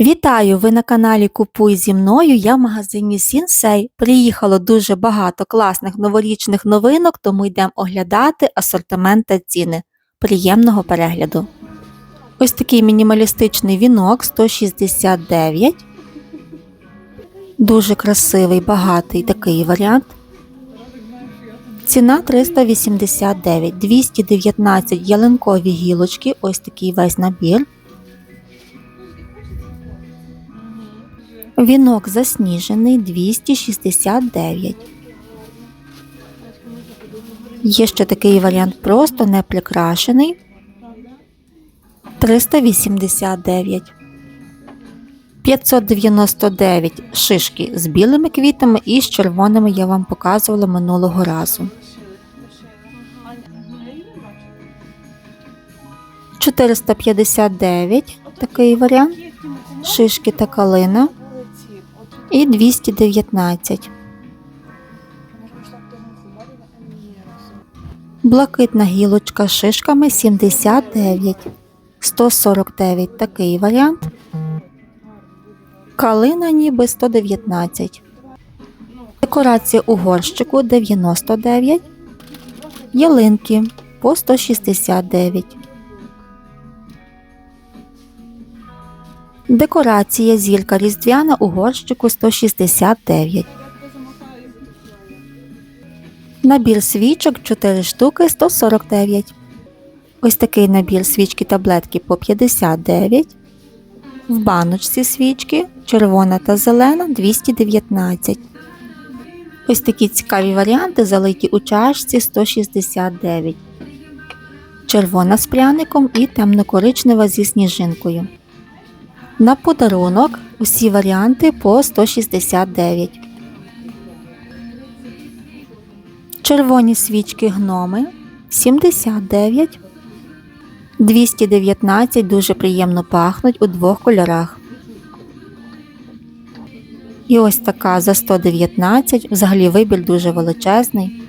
Вітаю! Ви на каналі Купуй зі мною. Я в магазині Сінсей. Приїхало дуже багато класних новорічних новинок, тому йдемо оглядати асортимент та ціни. Приємного перегляду. Ось такий мінімалістичний вінок 169. Дуже красивий, багатий такий варіант. Ціна 389, 219 ялинкові гілочки, ось такий весь набір. Вінок засніжений 269. Є ще такий варіант просто не прикрашений 389. 599 шишки з білими квітами і з червоними я вам показувала минулого разу. 459 такий варіант. Шишки та калина і 219. Блакитна гілочка з шишками 79. 149 такий варіант. Калина ніби 119. Декорація у горщику 99. Ялинки по 169. Декорація зірка різдвяна у горщику 169. Набір свічок 4 штуки 149. Ось такий набір свічки таблетки по 59. В баночці свічки червона та зелена 219. Ось такі цікаві варіанти залиті у чашці 169. Червона з пряником і темно-коричнева зі сніжинкою. На подарунок усі варіанти по 169. Червоні свічки гноми 79. 219 дуже приємно пахнуть у двох кольорах. І ось така за 119. Взагалі вибір дуже величезний.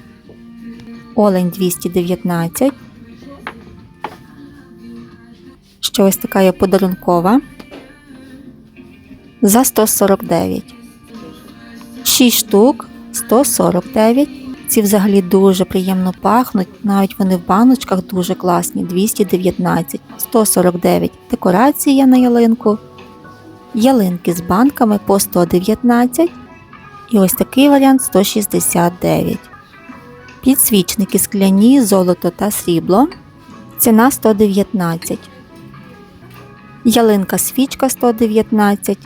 Олень 219. Ще ось така є подарункова за 149. 6 штук 149. Ці взагалі дуже приємно пахнуть, навіть вони в баночках дуже класні. 219, 149 декорація на ялинку. Ялинки з банками по 119. І ось такий варіант 169. Підсвічники скляні, золото та срібло. Ціна 119. Ялинка свічка 119.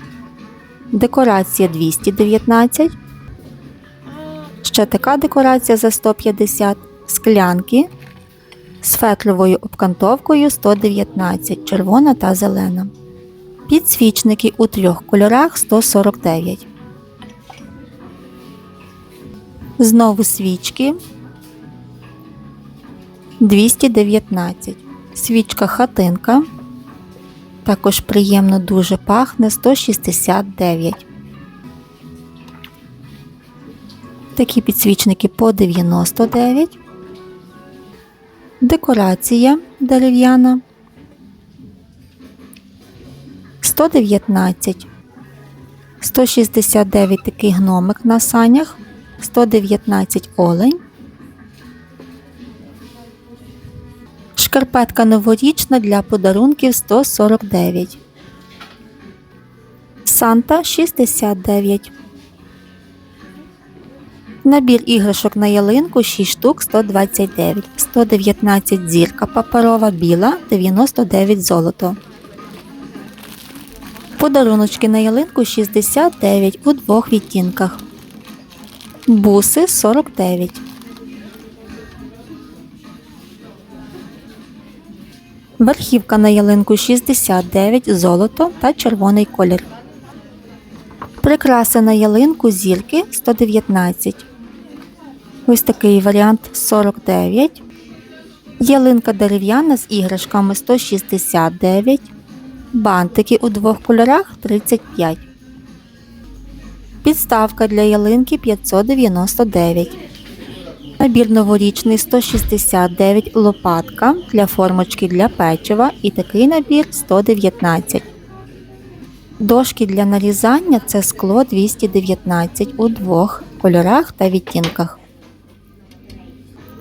Декорація 219. Ще така декорація за 150. Склянки з фетровою обкантовкою 119, червона та зелена. Підсвічники у трьох кольорах 149. Знову свічки 219. Свічка хатинка. Також приємно дуже пахне 169. Такі підсвічники по 99. Декорація дерев'яна 119. 169 такий гномик на санях, 119 олень. Шкарпетка новорічна для подарунків 149. Санта 69. Набір іграшок на ялинку 6 штук 129, 119 зірка паперова біла 99 золото. Подаруночки на ялинку 69 у двох відтінках. Буси 49. Верхівка на ялинку 69 золото та червоний колір. Прикраси на ялинку зірки 119. Ось такий варіант 49. Ялинка дерев'яна з іграшками 169. Бантики у двох кольорах 35. Підставка для ялинки 599. Набір новорічний 169 лопатка для формочки для печива і такий набір 119. Дошки для нарізання це скло 219 у двох кольорах та відтінках.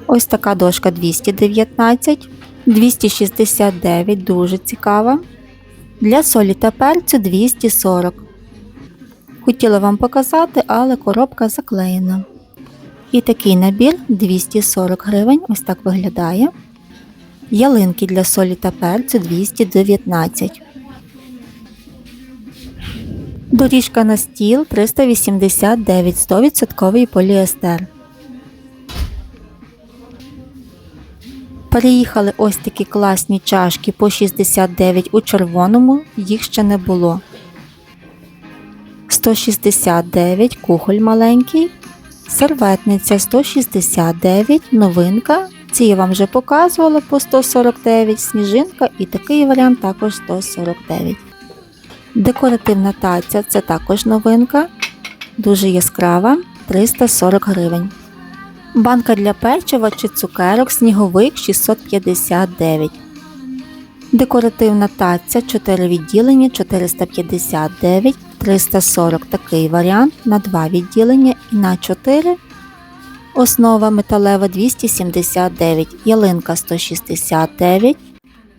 Ось така дошка 219, 269 дуже цікава. Для солі та перцю 240. Хотіла вам показати, але коробка заклеєна. І такий набір 240 гривень. Ось так виглядає. Ялинки для солі та перцю 219. Доріжка на стіл 389 100% поліестер. Переїхали ось такі класні чашки по 69 у червоному, їх ще не було. 169 кухоль маленький, серветниця 169, новинка. Ці я вам вже показувала по 149, сніжинка і такий варіант також 149. Декоративна таця це також новинка, дуже яскрава 340 гривень. Банка для печива чи цукерок сніговик 659. Декоративна таця 4 відділення 459, 340 такий варіант на 2 відділення і на 4. Основа металева 279, ялинка 169,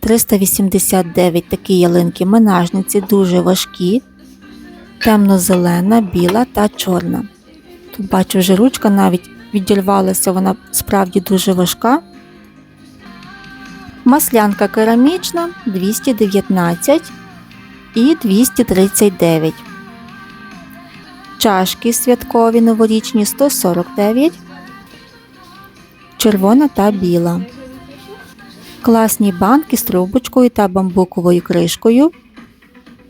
389 такі ялинки менажниці дуже важкі, темно-зелена, біла та чорна. Тут бачу вже ручка навіть відірвалася, вона справді дуже важка. Маслянка керамічна 219 і 239. Чашки святкові новорічні 149, червона та біла. Класні банки з трубочкою та бамбуковою кришкою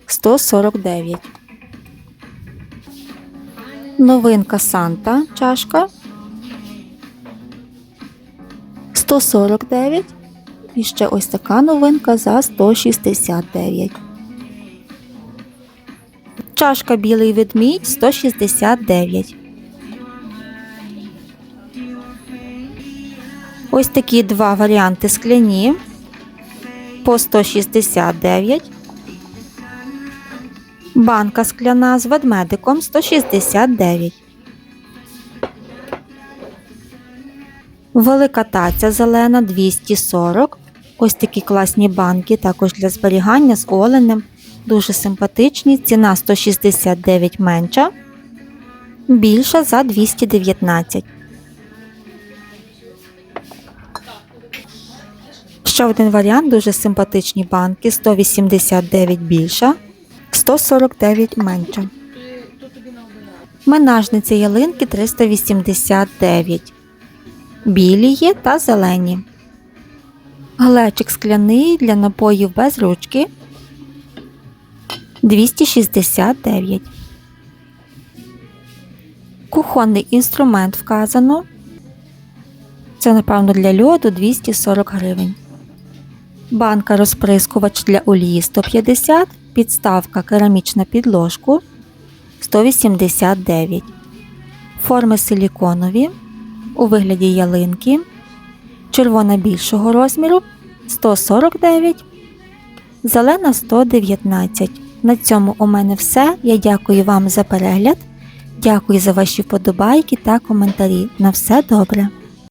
149. Новинка Санта чашка 149. І ще ось така новинка за 169. Чашка білий ведмідь 169. Ось такі два варіанти скляні по 169. Банка скляна з ведмедиком 169. Велика таця зелена 240. Ось такі класні банки, також для зберігання з оленем. Дуже симпатичні. Ціна 169 менша. Більша за 219. Ще один варіант дуже симпатичні банки 189 більша, 149 менша. Менажниця ялинки 389. Білі є та зелені. Глечик скляний для напоїв без ручки 269. Кухонний інструмент вказано. Це, напевно, для льоду 240 гривень. Банка розприскувач для олії 150, підставка керамічна підложку 189. Форми силіконові у вигляді ялинки. Червона більшого розміру 149, зелена 119. На цьому у мене все. Я дякую вам за перегляд. Дякую за ваші вподобайки та коментарі. На все добре!